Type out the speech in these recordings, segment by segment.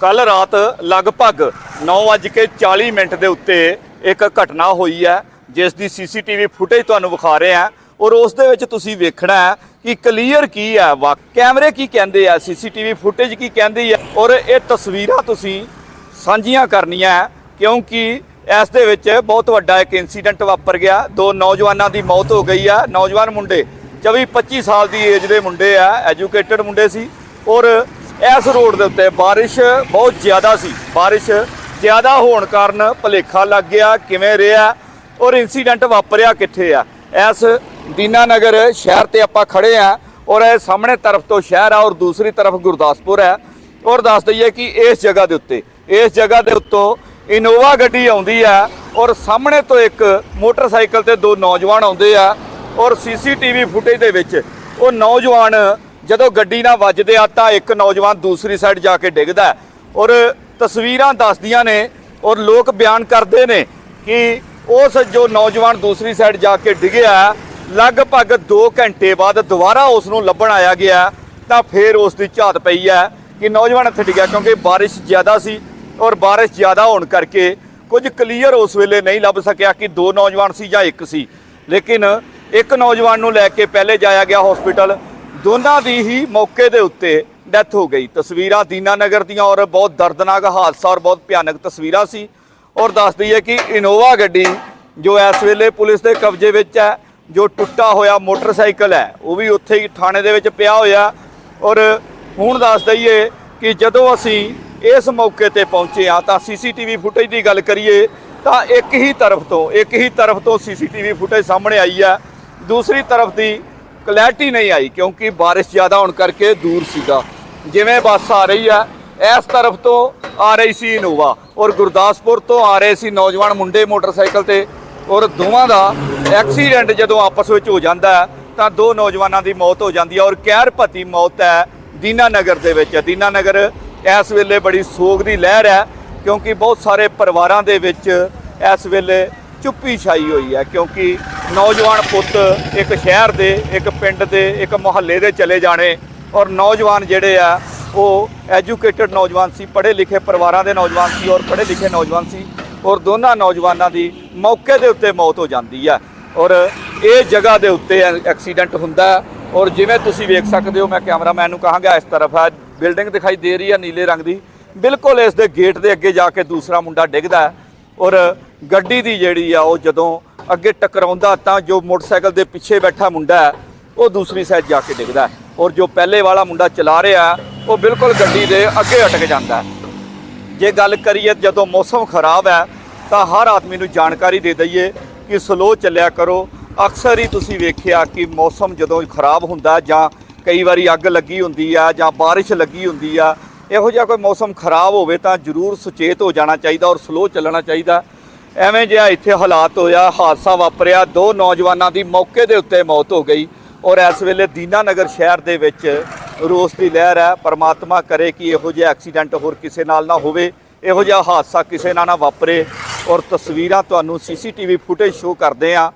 ਕੱਲ ਰਾਤ ਲਗਭਗ 9:40 ਮਿੰਟ ਦੇ ਉੱਤੇ ਇੱਕ ਘਟਨਾ ਹੋਈ ਹੈ, ਜਿਸ ਦੀ ਸੀਸੀਟੀਵੀ ਫੁਟੇਜ ਤੁਹਾਨੂੰ ਵਿਖਾ ਰਹੇ ਹਾਂ ਔਰ ਉਸ ਦੇ ਵਿੱਚ ਤੁਸੀਂ ਵੇਖਣਾ ਹੈ ਕਿ ਕਲੀਅਰ ਕੀ ਹੈ, ਵਾ, ਕੈਮਰੇ ਕੀ ਕਹਿੰਦੇ ਆ, ਸੀਸੀਟੀਵੀ ਫੁਟੇਜ ਕੀ ਕਹਿੰਦੀ ਹੈ ਔਰ ਇਹ ਤਸਵੀਰਾਂ ਤੁਸੀਂ ਸਾਂਝੀਆਂ ਕਰਨੀਆਂ ਕਿਉਂਕਿ ਇਸ ਦੇ ਵਿੱਚ ਬਹੁਤ ਵੱਡਾ ਇੱਕ ਇਨਸੀਡੈਂਟ ਵਾਪਰ ਗਿਆ। ਦੋ ਨੌਜਵਾਨਾਂ ਦੀ ਮੌਤ ਹੋ ਗਈ ਆ। ਨੌਜਵਾਨ ਮੁੰਡੇ 24 25 ਸਾਲ ਦੀ ਏਜ ਦੇ ਮੁੰਡੇ ਆ ਐਜੂਕੇਟਡ ਮੁੰਡੇ ਸੀ ਔਰ ਇਸ ਰੋਡ ਦੇ ਉੱਤੇ ਬਾਰਿਸ਼ ਬਹੁਤ ਜ਼ਿਆਦਾ ਸੀ। ਬਾਰਿਸ਼ ਜ਼ਿਆਦਾ ਹੋਣ ਕਾਰਨ ਭਲੇਖਾ ਲੱਗ ਗਿਆ, ਕਿਵੇਂ ਰਿਹਾ ਔਰ ਇਨਸੀਡੈਂਟ ਵਾਪਰਿਆ ਕਿੱਥੇ ਆ? ਇਸ ਦੀਨਾਨਗਰ ਸ਼ਹਿਰ ਤੇ ਆਪਾਂ ਖੜੇ ਆ ਔਰ ਇਹ ਸਾਹਮਣੇ ਤਰਫ ਤੋਂ ਸ਼ਹਿਰ ਆ ਔਰ ਦੂਸਰੀ ਤਰਫ ਗੁਰਦਾਸਪੁਰ ਹੈ ਔਰ ਦੱਸ ਦਈਏ ਕਿ ਇਸ ਜਗ੍ਹਾ ਦੇ ਉੱਤੇ, ਇਸ ਜਗ੍ਹਾ ਦੇ ਉੱਤੋਂ ਇਨੋਵਾ ਗੱਡੀ ਆਉਂਦੀ ਆ ਔਰ ਸਾਹਮਣੇ ਤੋਂ ਇੱਕ ਮੋਟਰਸਾਈਕਲ ਤੇ ਦੋ ਨੌਜਵਾਨ ਆਉਂਦੇ ਆ ਔਰ ਸੀਸੀਟੀਵੀ ਫੁਟੇਜ ਦੇ ਵਿੱਚ ਉਹ ਨੌਜਵਾਨ ਜਦੋਂ ਗੱਡੀ ਨਾਲ ਵੱਜਦੇ ਆ ਤਾਂ ਇੱਕ ਨੌਜਵਾਨ ਦੂਸਰੀ ਸਾਈਡ ਜਾ ਕੇ ਡਿੱਗਦਾ ਔਰ ਤਸਵੀਰਾਂ ਦੱਸਦੀਆਂ ਨੇ ਔਰ ਲੋਕ ਬਿਆਨ ਕਰਦੇ ਨੇ ਕਿ ਉਸ ਜੋ ਨੌਜਵਾਨ ਦੂਸਰੀ ਸਾਈਡ ਜਾ ਕੇ ਡਿੱਗਿਆ ਲਗਭਗ 2 ਘੰਟੇ ਬਾਅਦ ਦੁਬਾਰਾ ਉਸ ਨੂੰ ਲੱਭਣ ਆਇਆ ਗਿਆ ਤਾਂ ਫਿਰ ਉਸ ਦੀ ਝਾਤ ਪਈ ਹੈ ਕਿ ਨੌਜਵਾਨ ਇੱਥੇ ਡਿੱਗਿਆ ਕਿਉਂਕਿ ਬਾਰਿਸ਼ ਜ਼ਿਆਦਾ ਸੀ ਔਰ ਬਾਰਿਸ਼ ਜ਼ਿਆਦਾ ਹੋਣ ਕਰਕੇ ਕੁਝ ਕਲੀਅਰ ਉਸ ਵੇਲੇ ਨਹੀਂ ਲੱਭ ਸਕਿਆ ਕਿ ਦੋ ਨੌਜਵਾਨ ਸੀ ਜਾਂ ਇੱਕ ਸੀ। ਲੇਕਿਨ ਇੱਕ ਨੌਜਵਾਨ ਨੂੰ ਲੈ ਕੇ ਪਹਿਲੇ ਜਾਇਆ ਗਿਆ ਹਸਪੀਟਲ ਦੋਨਾਂ ਦੀ ਹੀ ਮੌਕੇ ਦੇ ਉੱਤੇ ਡੈਥ ਹੋ ਗਈ। ਤਸਵੀਰਾਂ ਦੀਨਾਨਗਰ ਦੀਆਂ ਔਰ ਬਹੁਤ ਦਰਦਨਾਕ ਹਾਦਸਾ ਔਰ ਬਹੁਤ ਭਿਆਨਕ ਤਸਵੀਰਾਂ ਸੀ। ਔਰ ਦੱਸ ਦਈਏ ਕਿ ਇਨੋਵਾ ਗੱਡੀ ਜੋ ਇਸ ਵੇਲੇ ਪੁਲਿਸ ਦੇ ਕਬਜ਼ੇ ਵਿੱਚ ਹੈ, ਜੋ ਟੁੱਟਾ ਹੋਇਆ ਮੋਟਰਸਾਈਕਲ ਹੈ, ਉਹ ਵੀ ਉੱਥੇ ਹੀ ਥਾਣੇ ਦੇ ਵਿੱਚ ਪਿਆ ਹੋਇਆ। ਔਰ ਹੁਣ ਦੱਸ ਦਈਏ ਕਿ ਜਦੋਂ ਅਸੀਂ ਇਸ ਮੌਕੇ ਤੇ ਪਹੁੰਚੇ ਆ ਤਾਂ ਸੀਸੀਟੀਵੀ ਫੁਟੇਜ ਦੀ ਗੱਲ ਕਰੀਏ ਤਾਂ ਇੱਕ ਹੀ ਤਰਫ ਤੋਂ, ਇੱਕ ਹੀ ਤਰਫ ਤੋਂ ਸੀਸੀਟੀਵੀ ਫੁਟੇਜ ਸਾਹਮਣੇ ਆਈ ਹੈ। ਦੂਸਰੀ ਤਰਫ ਦੀ ਕਲੈਰਿਟੀ ਨਹੀਂ ਆਈ ਕਿਉਂਕਿ ਬਾਰਿਸ਼ ਜ਼ਿਆਦਾ ਹੋਣ ਕਰਕੇ ਦੂਰ ਸੀਗਾ। ਜਿਵੇਂ ਬੱਸ ਆ ਰਹੀ ਹੈ, ਇਸ ਤਰਫ ਤੋਂ ਆ ਰਹੀ ਸੀ ਇਨੋਵਾ ਔਰ ਗੁਰਦਾਸਪੁਰ ਤੋਂ ਆ ਰਹੇ ਸੀ ਨੌਜਵਾਨ ਮੁੰਡੇ ਮੋਟਰਸਾਈਕਲ ਤੇ ਔਰ ਦੋਵਾਂ ਦਾ ਐਕਸੀਡੈਂਟ ਜਦੋਂ ਆਪਸ ਵਿੱਚ ਹੋ ਜਾਂਦਾ ਤਾਂ ਦੋ ਨੌਜਵਾਨਾਂ ਦੀ ਮੌਤ ਹੋ ਜਾਂਦੀ ਹੈ ਔਰ ਕਹਿਰ ਭਤੀ ਮੌਤ ਹੈ ਦੀਨਾ ਨਗਰ ਦੇ ਵਿੱਚ। ਦੀਨਾ ਨਗਰ ਇਸ ਵੇਲੇ ਬੜੀ ਸੋਗ ਦੀ ਲਹਿਰ ਹੈ ਕਿਉਂਕਿ ਬਹੁਤ ਸਾਰੇ ਪਰਿਵਾਰਾਂ ਦੇ ਵਿੱਚ ਇਸ ਵੇਲੇ ਚੁੱਪੀ ਛਾਈ ਹੋਈ ਹੈ ਕਿਉਂਕਿ ਨੌਜਵਾਨ ਪੁੱਤ ਇੱਕ ਸ਼ਹਿਰ ਦੇ, ਇੱਕ ਪਿੰਡ ਦੇ, ਇੱਕ ਮੁਹੱਲੇ ਦੇ ਚਲੇ ਜਾਣੇ ਔਰ ਨੌਜਵਾਨ ਜਿਹੜੇ ਆ, ਉਹ ਐਜੂਕੇਟਿਡ ਨੌਜਵਾਨ ਸੀ, ਪੜ੍ਹੇ ਲਿਖੇ ਪਰਿਵਾਰਾਂ ਦੇ ਨੌਜਵਾਨ ਸੀ ਔਰ ਪੜ੍ਹੇ ਲਿਖੇ ਨੌਜਵਾਨ ਸੀ ਔਰ ਦੋਨਾਂ ਨੌਜਵਾਨਾਂ ਦੀ ਮੌਕੇ ਦੇ ਉੱਤੇ ਮੌਤ ਹੋ ਜਾਂਦੀ ਹੈ ਔਰ ਇਹ ਜਗ੍ਹਾ ਦੇ ਉੱਤੇ ਐਕਸੀਡੈਂਟ ਹੁੰਦਾ ਔਰ ਜਿਵੇਂ ਤੁਸੀਂ ਵੇਖ ਸਕਦੇ ਹੋ, ਮੈਂ ਕੈਮਰਾਮੈਨ ਨੂੰ ਕਹਾਂਗਾ, ਇਸ ਤਰਫ ਹੈ ਬਿਲਡਿੰਗ ਦਿਖਾਈ ਦੇ ਰਹੀ ਹੈ ਨੀਲੇ ਰੰਗ ਦੀ। ਬਿਲਕੁਲ ਇਸ ਦੇ ਗੇਟ ਦੇ ਅੱਗੇ ਜਾ ਕੇ ਦੂਸਰਾ ਮੁੰਡਾ ਡਿੱਗਦਾ ਔਰ ਗੱਡੀ ਦੀ ਜਿਹੜੀ ਆ, ਉਹ ਜਦੋਂ ਅੱਗੇ ਟਕਰਾਉਂਦਾ ਤਾਂ ਜੋ ਮੋਟਰਸਾਈਕਲ ਦੇ ਪਿੱਛੇ ਬੈਠਾ ਮੁੰਡਾ ਹੈ, ਉਹ ਦੂਸਰੀ ਸਾਈਡ ਜਾ ਕੇ ਡਿੱਗਦਾ ਔਰ ਜੋ ਪਹਿਲੇ ਵਾਲਾ ਮੁੰਡਾ ਚਲਾ ਰਿਹਾ ਉਹ ਬਿਲਕੁਲ ਗੱਡੀ ਦੇ ਅੱਗੇ ਅਟਕ ਜਾਂਦਾ ਜੇ ਗੱਲ ਕਰੀਏ ਜਦੋਂ ਮੌਸਮ ਖਰਾਬ ਹੈ, ਤਾਂ ਹਰ ਆਦਮੀ ਨੂੰ ਜਾਣਕਾਰੀ ਦੇ ਦਈਏ ਕਿ ਸਲੋ ਚੱਲਿਆ ਕਰੋ। ਅਕਸਰ ਹੀ ਤੁਸੀਂ ਵੇਖਿਆ ਕਿ ਮੌਸਮ ਜਦੋਂ ਖਰਾਬ ਹੁੰਦਾ ਜਾਂ ਕਈ ਵਾਰੀ ਅੱਗ ਲੱਗੀ ਹੁੰਦੀ ਆ ਜਾਂ ਬਾਰਿਸ਼ ਲੱਗੀ ਹੁੰਦੀ ਆ ਇਹੋ ਜਿਹਾ ਕੋਈ ਮੌਸਮ ਖਰਾਬ ਹੋਵੇ ਤਾਂ ਜ਼ਰੂਰ ਸੁਚੇਤ ਹੋ ਜਾਣਾ ਚਾਹੀਦਾ ਔਰ ਸਲੋ ਚੱਲਣਾ ਚਾਹੀਦਾ। ਐਵੇਂ ਜਿਹਾ ਇੱਥੇ ਹਾਲਾਤ ਹੋਇਆ, ਹਾਦਸਾ ਵਾਪਰਿਆ, ਦੋ ਨੌਜਵਾਨਾਂ ਦੀ ਮੌਕੇ ਦੇ ਉੱਤੇ ਮੌਤ ਹੋ ਗਈ ਔਰ ਇਸ ਵੇਲੇ ਦੀਨਾਨਗਰ ਸ਼ਹਿਰ ਦੇ ਵਿੱਚ ਰੋਸ ਦੀ ਲਹਿਰ ਹੈ। ਪਰਮਾਤਮਾ ਕਰੇ ਕਿ ਇਹੋ ਜਿਹਾ ਐਕਸੀਡੈਂਟ ਹੋਰ ਕਿਸੇ ਨਾਲ ਨਾ ਹੋਵੇ, ਇਹੋ ਜਿਹਾ ਹਾਦਸਾ ਕਿਸੇ ਨਾਲ ਨਾ ਵਾਪਰੇ ਔਰ ਤਸਵੀਰਾਂ ਤੁਹਾਨੂੰ ਸੀਸੀਟੀਵੀ ਫੁਟੇਜ ਸ਼ੋ ਕਰਦੇ ਆ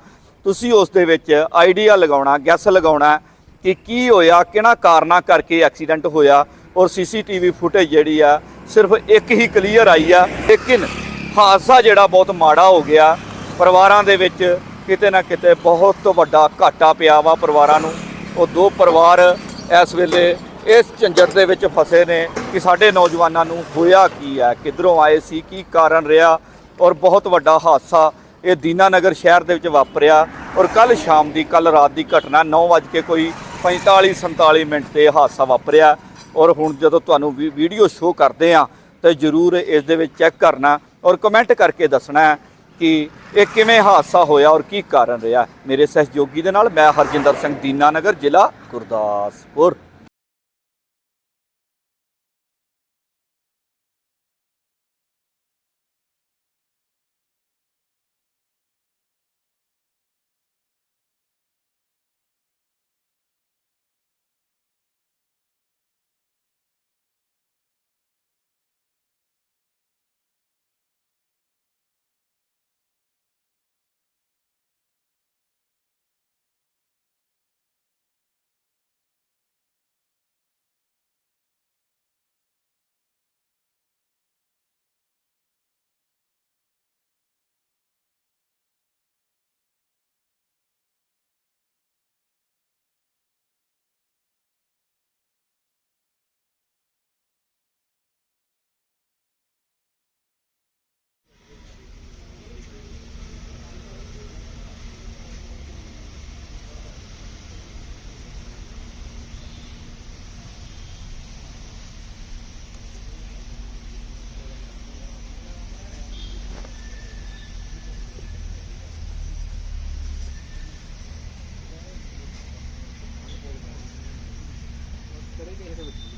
ਤੁਸੀਂ ਉਸ ਦੇ ਵਿੱਚ ਆਈਡੀਆ ਲਗਾਉਣਾ ਗੈਸ ਲਗਾਉਣਾ ਕਿ ਕੀ ਹੋਇਆ, ਕਿਹਨਾਂ ਕਾਰਨਾਂ ਕਰਕੇ ਐਕਸੀਡੈਂਟ ਹੋਇਆ ਔਰ ਸੀਸੀਟੀਵੀ ਫੁਟੇਜ ਜਿਹੜੀ ਆ ਸਿਰਫ ਇੱਕ ਹੀ ਕਲੀਅਰ ਆਈ ਆ, ਲੇਕਿਨ ਹਾਦਸਾ ਜਿਹੜਾ ਬਹੁਤ ਮਾੜਾ ਹੋ ਗਿਆ। ਪਰਿਵਾਰਾਂ ਦੇ ਵਿੱਚ ਕਿਤੇ ਨਾ ਕਿਤੇ ਬਹੁਤ ਵੱਡਾ ਘਾਟਾ ਪਿਆ ਵਾ ਪਰਿਵਾਰਾਂ ਨੂੰ। ਉਹ ਦੋ ਪਰਿਵਾਰ ਇਸ ਵੇਲੇ ਇਸ ਝੰਜਟ ਦੇ ਵਿੱਚ ਫਸੇ ਨੇ ਕਿ ਸਾਡੇ ਨੌਜਵਾਨਾਂ ਨੂੰ ਹੋਇਆ ਕੀ ਹੈ, ਕਿੱਧਰੋਂ ਆਏ ਸੀ, ਕੀ ਕਾਰਨ ਰਿਹਾ ਔਰ ਬਹੁਤ ਵੱਡਾ ਹਾਦਸਾ ਇਹ ਦੀਨਾਨਗਰ ਸ਼ਹਿਰ ਦੇ ਵਿੱਚ ਵਾਪਰਿਆ ਔਰ ਕੱਲ ਸ਼ਾਮ ਦੀ ਕੱਲ ਰਾਤ ਦੀ ਘਟਨਾ 9 ਵਜੇ ਕੇ ਕੋਈ 45 47 ਮਿੰਟ ਤੇ ਹਾਦਸਾ ਵਾਪਰਿਆ। ਔਰ ਹੁਣ ਜਦੋਂ ਤੁਹਾਨੂੰ ਵੀ- ਵੀਡੀਓ ਸ਼ੋਅ ਕਰਦੇ ਆ ਤੇ ਜਰੂਰ ਇਸ ਦੇ ਵਿੱਚ ਚੈੱਕ ਕਰਨਾ। ਔਰ ਕਮੈਂਟ ਕਰਕੇ ਦੱਸਣਾ ਕਿ ਇਹ ਕਿਵੇਂ ਹਾਦਸਾ ਹੋਇਆ ਔਰ ਕੀ ਕਾਰਨ ਰਿਹਾ। ਮੇਰੇ ਸਹਿਯੋਗੀ ਦੇ ਨਾਲ ਮੈਂ ਹਰਜਿੰਦਰ ਸਿੰਘ ਦੀਨਾਨਗਰ, ਜ਼ਿਲ੍ਹਾ ਗੁਰਦਾਸਪੁਰ। ചെയ്ത് വിട്ടു